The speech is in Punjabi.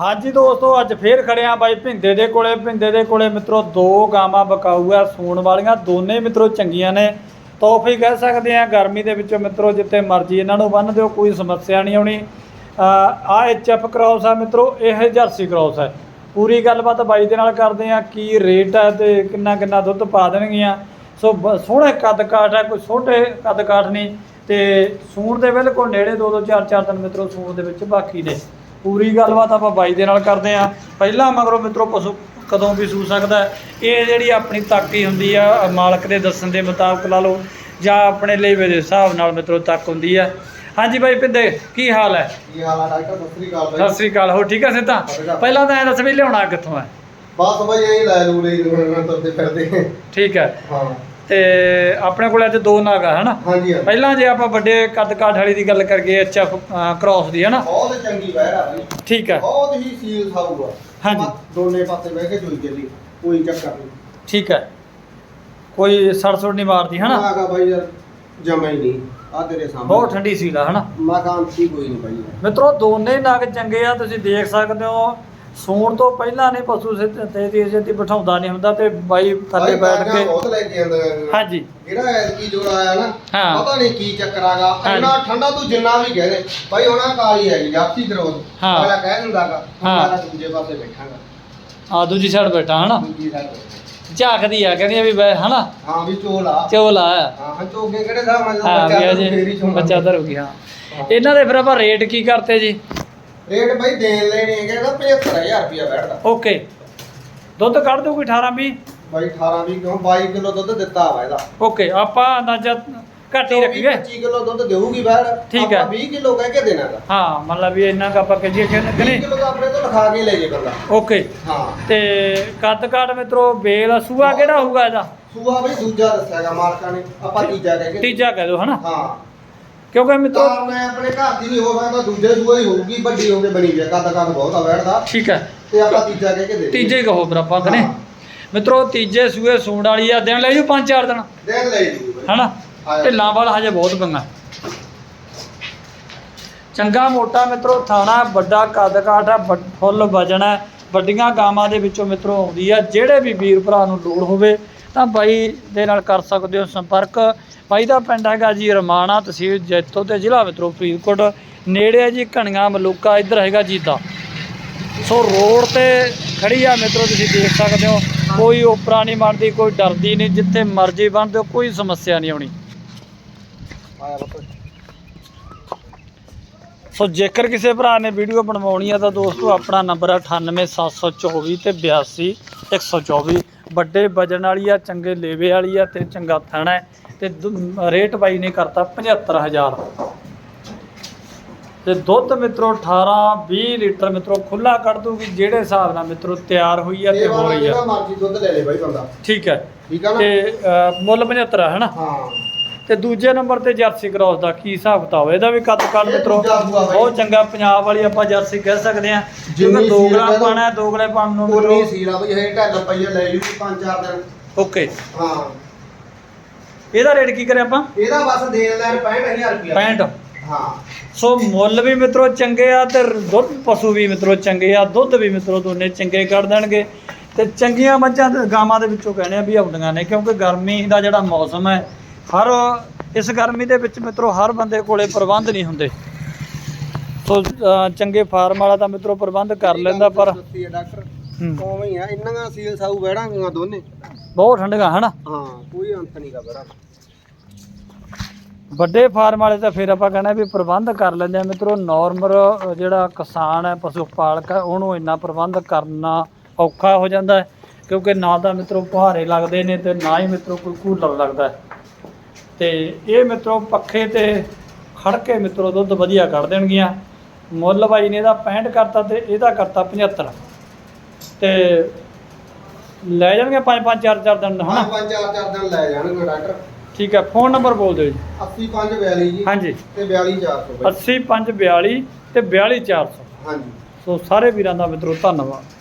ਹਾਂਜੀ ਦੋਸਤੋ, ਅੱਜ ਫੇਰ ਖੜੇ ਆ ਬਾਈ ਭਿੰਦੇ ਦੇ ਕੋਲੇ। ਭਿੰਦੇ ਦੇ ਕੋਲੇ ਮਿੱਤਰੋ, ਦੋ ਗਾਵਾਂ ਬਕਾਊ ਆ, ਸੂਣ ਵਾਲੀਆਂ। ਦੋਨੇ ਮਿੱਤਰੋ ਚੰਗੀਆਂ ਨੇ। ਤੋਹਫੇ ਕਹਿ ਸਕਦੇ ਆ ਗਰਮੀ ਦੇ ਵਿੱਚੋਂ ਮਿੱਤਰੋ, ਜਿੱਥੇ ਮਰਜ਼ੀ ਇਹਨਾਂ ਨੂੰ ਬੰਨ ਦਿਓ, ਕੋਈ ਸਮੱਸਿਆ ਨਹੀਂ ਆਉਣੀ। ਆ ਐਚਐਫ ਕ੍ਰਾਸ ਆ ਮਿੱਤਰੋ, ਇਹ ਜਰਸੀ ਕ੍ਰਾਸ ਹੈ ਪੂਰੀ ਗੱਲਬਾਤ ਬਾਈ ਦੇ ਨਾਲ ਕਰਦੇ ਆ ਕੀ ਰੇਟ ਹੈ ਤੇ ਕਿੰਨਾ ਕਿੰਨਾ ਦੁੱਧ ਪਾ ਦੇਣਗੀਆਂ। ਸੋ ਬ- ਸੋਹਣੇ ਕੱਦ ਕਾਠ ਹੈ ਕੋਈ ਛੋਟੇ ਕੱਦ ਕਾਠ ਨਹੀਂ। ਤੇ ਸੂਣ ਦੇ ਬਿਲਕੁਲ ਨੇੜੇ ਦੋ ਦੋ ਚਾਰ ਚਾਰ ਦਿਨ ਮਿੱਤਰੋ ਸੂਣ ਦੇ ਵਿੱਚ ਬਾਕੀ ਨੇ। ਪੂਰੀ ਗੱਲਬਾਤ ਆਪਾਂ ਬਾਈ ਦੇ ਨਾਲ ਕਰਦੇ ਆ ਪਹਿਲਾਂ ਮਗਰੋਂ ਮਿੱਤਰੋ ਪਸ਼ੂ ਕਦੋਂ ਵੀ ਸੂ ਸਕਦਾ ਹੈ। ਇਹ ਜਿਹੜੀ ਆਪਣੀ ਤਾਕੀ ਹੁੰਦੀ ਆ ਮਾਲਕ ਦੇ ਦੱਸਣ ਦੇ ਮੁਤਾਬਕ ਲਾ ਲਓ ਜਾਂ ਆਪਣੇ ਲੇਵੇ ਦੇ ਹਿਸਾਬ ਨਾਲ ਮਿੱਤਰੋ ਤੱਕ ਹੁੰਦੀ ਆ। ਹਾਂਜੀ ਬਾਈ ਪਿੰਦੇ ਕੀ ਹਾਲ ਹੈ? ਕੀ ਹਾਲ ਆ ਡਾਕਟਰ? ਸਤਿ ਸ੍ਰੀ ਅਕਾਲ ਸਤਿ ਬਾਈ ਸ੍ਰੀ ਅਕਾਲ ਹੋ ਠੀਕ ਹੈ ਸਿੱਧਾ? ਪਹਿਲਾਂ ਤਾਂ ਐ ਦੱਸ ਵੀ ਲਿਆਉਣਾ ਕਿੱਥੋਂ ਹੈ? ਬਸ ਬਾਈ ਐਂ ਲੈ ਲੂ ਲਈ ਤੁਰਦੇ ਫਿਰਦੇ। ਠੀਕ ਹੈ। ਹਾਂ। ਤੇ ਆਪਣੇ ਕੋਲ ਅੱਜ ਦੋ ਨਾਗ ਆ ਹਨਾ? ਹਾਂਜੀ ਪਹਿਲਾਂ ਜੇ ਆਪਾਂ ਵੱਡੇ ਕੱਦ ਕਾਠ ਵਾਲੀ ਦੀ ਗੱਲ ਕਰੀਏ ਐਚਐਫ ਕ੍ਰਾਸ ਦੀ ਹਨਾ? ਬਹੁਤ ਚੰਗੀ ਬਹਿਰ ਆ ਬਾਈ ਠੀਕ ਹੈ ਬਹੁਤ ਹੀ ਸੀਲ ਖਾਊਗਾ ਹਾਂਜੀ। ਦੋਨੇ ਪਾਸੇ ਬਹਿ ਕੇ ਜੁਈ ਚੱਲੀ ਕੋਈ ਚੱਕਰ ਨਹੀਂ। ਠੀਕ ਹੈ ਕੋਈ ਸੜਸੜ ਨਹੀਂ ਮਾਰਦੀ ਹਨਾ? ਆਗਾ ਬਾਈ ਯਾਰ ਜਮਾ ਹੀ ਨਹੀਂ। ਆ ਤੇਰੇ ਸਾਹਮਣੇ। ਬਹੁਤ ਠੰਡੀ ਸੀ ਲਾ ਹਨਾ? ਮਕਾਂਤੀ ਕੋਈ ਨਹੀਂ ਬਾਈ ਯਾਰ। ਮਿੱਤਰੋ ਦੋਨੇ ਨਗ ਚੰਗੇ ਆ ਤੁਸੀਂ ਦੇਖ ਸਕਦੇ ਹੋ। ਸੂਣ ਤੋਂ ਪਹਿਲਾਂ ਨੇ ਪਸ਼ੂ ਸਿੱਧ- ਤੇ ਤੇ ਤੇ ਬਿਠਾਉਂਦਾ ਨਹੀਂ ਹੁੰਦਾ ਤੇ ਬਾਈ ਥੱਲੇ ਬੈਠ ਕੇ ਬਹੁਤ ਲੈ ਕੇ ਆਂਦਾ ਹਾਂਜੀ। ਜਿਹੜਾ ਐਤਕੀ ਜੋੜਾ ਆਇਆ ਨਾ ਹਾਂ। ਪਤਾ ਨਹੀਂ ਕੀ ਚੱਕਰ ਆਗਾ ਹਾਂਜੀ। ਇੰਨਾ ਠੰਡਾ ਤੂੰ ਜਿੰਨਾ ਵੀ ਕਹਿ ਦੇ। ਬਾਈ ਉਹਨਾਂ ਕਾਲੀ ਹੈਗੀ ਜਾਪਸੀ ਕਰੋ ਹਾਂ। ਅਗਲਾ ਕਹਿ ਦਿੰਦਾਗਾ ਹਾਂ। ਮੈਂ ਦੂਜੇ ਪਾਸੇ ਬੈਠਾਂਗਾ। ਆ ਦੂਜੀ ਸਾਈਡ ਬੈਠਾ ਹਨਾ? ਦੂਜੀ ਸਾਈਡ ਝਾਕਦੀ ਆ ਕਹਿੰਦੀ ਆ ਵੀ ਬੈ ਹਨਾ? ਹਾਂ ਵੀ ਚੋਲਾ ਚੋਲਾ ਆ। ਹਾਂ ਹਾਂ ਚੋਗੇ ਕਿਹੜੇ ਦਾ ਮੈਂ ਹਾਂ ਵੀ ਫੇਰੀ ਅਜੇ ਚੋਣਾ। ਬੱਚਾ ਧਰੂਗੀ ਹਾਂ। ਇਹਨਾਂ ਦੇ ਫਿਰ ਆਪਾਂ ਰੇਟ ਕੀ ਕਰਤੇ ਜੀ? ਰੇਟ ਬਾਈ ਦੇਣ ਲੈਣੇ ਹੈਗੇ ਇਹਦਾ 75000 ਰੁਪਇਆ ਬੈਠਦਾ। ਓਕੇ। ਦੁੱਧ ਕੱਢ ਕੋਈ 18 20 ਬਾਈ 18 ਵੀ ਕਿਉਂ? 22 ਕਿਲੋ ਦੁੱਧ ਦਿੱਤਾ ਵਾ ਇਹਦਾ। ਓਕੇ ਆਪਾਂ ਅੰਦਾਜ਼ਾ ਘੱਟ ਹੀ ਰੱਖੀਏ। 25 ਕਿਲੋ ਦੁੱਧ ਦੇਊਗੀ ਬੈੜ ਠੀਕ ਹੈ। 20 ਕਿਲੋ ਕਹਿ ਕੇ ਦੇਣਾ ਦਾ ਹਾਂ ਮਤਲਬ ਵੀ ਇੰਨਾ ਕੁ ਆਪਾਂ ਕਹੀਏ ਕਿ 20 ਨਹੀਂ? ਕਿਲੋ ਤਾਂ ਆਪਣੇ ਤੋਂ ਲਿਖਾ ਕੇ ਲੈ ਜੇ ਬੰਦਾ। ਓਕੇ। ਹਾਂ। ਤੇ ਕੱਦ ਕਾਠ ਮਿੱਤਰੋ ਬੇਲ ਸੂਆ ਕਿਹੜਾ ਹੋਊਗਾ ਇਹਦਾ? ਸੂਆ ਬਈ ਦੂਜਾ ਦੱਸਿਆਗਾ ਮਾਲਕਾਂ ਨੇ। ਆਪਾਂ ਤੀਜਾ ਕਹਿ ਕੇ ਤੀਜਾ ਕਹਿ ਦਿਓ ਹਨਾ? ਹਾਂ। ਕਿਉਂਕਿ ਮਿੱਤਰੋ ਤਾਂ ਮੈਂ ਆਪਣੇ ਘਰ ਦੀ ਨਹੀਂ ਹੋ ਸਕਦਾ ਦੂਜੇ ਸੂਆ ਹੀ ਹੋਊਗੀ ਵੱਡੀ ਹੋ ਕੇ ਬਣੀ ਵੀ ਕੱਦ ਕੱਦ ਬਹੁਤ ਆ ਬੈਠਦਾ ਠੀਕ ਹੈ ਤੇ ਆਪਾਂ ਤੀਜਾ ਕਹਿ ਕੇ ਦੇ ਤੀਜੇ ਹੀ ਕਹੋ ਫਿਰ ਆਪਾਂ ਕਨੇ ਹਾਂ। ਮਿੱਤਰੋ ਤੀਜੇ ਸੂਏ ਸੂਣ ਵਾਲੀ ਆ ਦਿਨ ਲੈ ਜੂ ਪੰਜ ਚਾਰ ਦਿਨ। ਦੇਣ ਲੈ ਬਾਈ ਹਨਾ? ਹਾਂ। ਢਿੱਲਾਂ ਵਾਲਾ ਹਜੇ ਬਹੁਤ ਪੰਗਾ। ਚੰਗਾ ਮੋਟਾ ਮਿੱਤਰੋ ਥਾਣਾ ਵੱਡਾ ਕੱਦ ਕਾਠ ਆ ਵੱਡ- ਫੁੱਲ ਵਜਣ ਵੱਡੀਆਂ ਗਾਵਾਂ ਦੇ ਵਿੱਚੋਂ ਮਿੱਤਰੋ ਆਉਂਦੀ ਆ ਜਿਹੜੇ ਵੀ ਵੀਰ ਭਰਾ ਨੂੰ ਲੋੜ ਹੋਵੇ ਤਾਂ ਬਾਈ ਦੇ ਨਾਲ ਕਰ ਸਕਦੇ ਹੋ ਸੰਪਰਕ। ਬਾਈ ਦਾ ਪਿੰਡ ਹੈਗਾ ਜੀ ਰਮਾਣਾ ਤਹਿਸੀਲ ਜੈਤੋ ਤੇ ਜ਼ਿਲ੍ਹਾ ਮਿੱਤਰੋ ਫਰੀਦਕੋਟ। ਨੇੜੇ ਹੈ ਜੀ ਕਣੀਆਂ ਮਲੂਕਾ, ਇੱਧਰ ਹੈਗਾ ਜੀਦਾ। ਸੋ ਰੋਡ ਤੇ ਖੜੀ ਆ ਮਿੱਤਰੋ, ਤੁਸੀਂ ਦੇਖ ਸਕਦੇ ਹੋ। ਕੋਈ ਓਪਰਾ ਨਹੀਂ ਬਣਦੀ, ਕੋਈ ਡਰਦੀ ਨਹੀਂ, ਜਿੱਥੇ ਮਰਜ਼ੀ ਬਣ ਦਿਓ, ਕੋਈ ਸਮੱਸਿਆ ਨਹੀਂ ਆਉਣੀ। ਸੋ ਜੇਕਰ ਕਿਸੇ ਭਰਾ ਨੇ ਵੀਡੀਓ ਬਣਵਾਉਣੀ ਆ ਤਾਂ ਦੋਸਤੋ, ਆਪਣਾ ਨੰਬਰ 98724 ਤੇ 82124 ਵੱਡੇ ਵਜਨ ਵਾਲੀ ਆ ਚੰਗੇ ਲੇਵੇ ਵਾਲੀ ਆ ਤੇ ਚੰਗਾ ਥਣਾ ਹੈ ਤੇ ਰੇਟ ਬਾਈ ਨੇ ਕਰਤਾ 75000 ਤੇ ਦੁੱਧ ਮਿੱਤਰੋ 18 20 ਲੀਟਰ ਮਿੱਤਰੋ ਖੁੱਲਾ ਕੱਢ ਦੂਗੀ ਜਿਹੜੇ ਹਿਸਾਬ ਨਾਲ ਮਿੱਤਰੋ ਤਿਆਰ ਹੋਈ ਆ ਤੇ ਹੋ ਰਹੀ ਆ। ਮਰਜ਼ੀ ਦੁੱਧ ਲੈ ਲੈ ਬਾਈ ਬੰਦਾ। ਠੀਕ ਹੈ। ਠੀਕ ਨਾ? ਤੇ ਮੁੱਲ 75 ਹੈ ਹਨਾ ਹਾਂ। ਤੇ ਦੂਜੇ ਨੰਬਰ ਤੇ ਜਰਸੀ ਕ੍ਰਾਸ ਦਾ ਕੀ ਹਿਸਾਬ ਕਿਤਾਬ? ਇਹਦਾ ਵੀ ਕੱਦ ਕੱਦ ਮਿੱਤਰੋ। ਬਹੁਤ ਚੰਗਾ ਪੰਜਾਬ ਵਾਲੀ ਆਪਾਂ ਜਰਸੀ ਕਹਿ ਸਕਦੇ ਆ ਦੋਗਲਾ ਕਹਿ ਦਿਓ, ਪਾਣਾ ਹੈ ਦੋਗਲੇ ਪਾਣ ਨੂੰ ਉਨੀ ਸੀਲਾ ਬਈ ਇਹ ਢੱਲ ਪਈਆ ਲੈ ਪੰਜ ਚਾਰ ਦਿਨ। ਓਕੇ। ਹਾਂ। ਇਹਦਾ ਰੇਟ ਕੀ ਕਰੇ ਆਪਾਂ? ਇਹਦਾ ਬਸ ਦੇਣ ਲੈਣ 65000 ਰੁਪਇਆ 65 ਹਾਂ। ਸੋ ਮੁੱਲ ਵੀ ਮਿੱਤਰੋ ਚੰਗੇ ਆ ਤੇ ਦੁੱਧ ਪਸ਼ੂ ਵੀ ਮਿੱਤਰੋ ਚੰਗੇ ਆ ਦੁੱਧ ਵੀ ਮਿੱਤਰੋ ਦੋਨੇ ਚੰਗੇ ਕੱਢ ਦੇਣਗੇ। ਤੇ ਚੰਗੀਆਂ ਮੱਝਾਂ ਤੇ ਗਾਵਾਂ ਦੇ ਵਿੱਚੋਂ ਕਹਿੰਦੇ ਆ ਵੀ ਆਉਂਦੀਆਂ ਨੇ ਕਿਉਂਕਿ ਗਰਮੀ ਦਾ ਜਿਹੜਾ ਮੌਸਮ ਹੈ ਹਰ ਇਸ ਗਰਮੀ ਦੇ ਵਿੱਚ ਮਿੱਤਰੋ ਹਰ ਬੰਦੇ ਕੋਲੇ ਪ੍ਰਬੰਧ ਨਹੀਂ ਹੁੰਦੇ। ਸੋ ਚੰਗੇ ਫਾਰਮ ਵਾਲਾ ਤਾਂ ਮਿੱਤਰੋ ਪ੍ਰਬੰਧ ਕਰ ਲੈਂਦਾ ਪਰ ਦੱਸੀ ਹੈ ਡਾਕਟਰ। ਹੂੰ, ਉਵੇਂ ਹੀ ਆ ਇੰਨੀਆਂ ਸੀਲ ਸਾਊ ਬਹਿਣਾਂਗੀਆਂ ਦੋਨੇ। ਬਹੁਤ ਠੰਡੀਆਂ ਹਨਾ? ਹਾਂ ਕੋਈ ਅੰਤ ਨਹੀਂਗਾ ਬੜਾ ਵੱਡੇ ਫਾਰਮ ਵਾਲੇ ਤਾਂ ਫਿਰ ਆਪਾਂ ਕਹਿੰਦੇ ਵੀ ਪ੍ਰਬੰਧ ਕਰ ਲੈਂਦੇ ਆ। ਮਿੱਤਰੋ ਨਾਰਮਲ ਜਿਹੜਾ ਕਿਸਾਨ ਹੈ ਪਸ਼ੂ ਪਾਲਕ ਹੈ ਉਹਨੂੰ ਇੰਨਾ ਪ੍ਰਬੰਧ ਕਰਨਾ ਔਖਾ ਹੋ ਜਾਂਦਾ ਕਿਉਂਕਿ ਨਾ ਤਾਂ ਮਿੱਤਰੋ ਪਹਾਰੇ ਲੱਗਦੇ ਨੇ ਤੇ ਨਾ ਹੀ ਮਿੱਤਰੋ ਕੋਈ ਕੂਲਰ ਲੱਗਦਾ ਹੈ। ਤੇ ਇਹ ਮਿੱਤਰੋ ਪੱਖੇ ਤੇ ਖੜ ਕੇ ਮਿੱਤਰੋ ਦੁੱਧ ਵਧੀਆ ਕੱਢ ਦੇਣਗੀਆਂ। ਮੁੱਲ ਬਾਈ ਨੇ ਇਹਦਾ 65 ਕਰਤਾ ਤੇ ਇਹਦਾ ਕਰਤਾ 75 ਤੇ ਲੈ ਜਾਣਗੇ 5 5 4 4 ਦਿਨ ਹਾਂ ਹਨਾ? ਪੰਜ ਚਾਰ ਚਾਰ ਦਿਨ ਲੈ ਜਾਣਗੇ ਡਾਕਟਰ। ਠੀਕ ਹੈ ਫੋਨ ਨੰਬਰ ਬੋਲ ਦਿਓ ਜੀ। 8542 ਜੀ ਹਾਂਜੀ। ਤੇ 42400 ਬਾਈ। 8542 ਤੇ 42400 ਹਾਂਜੀ। ਸੋ ਸਾਰੇ ਵੀਰਾਂ ਦਾ ਮਿੱਤਰੋ ਧੰਨਵਾਦ।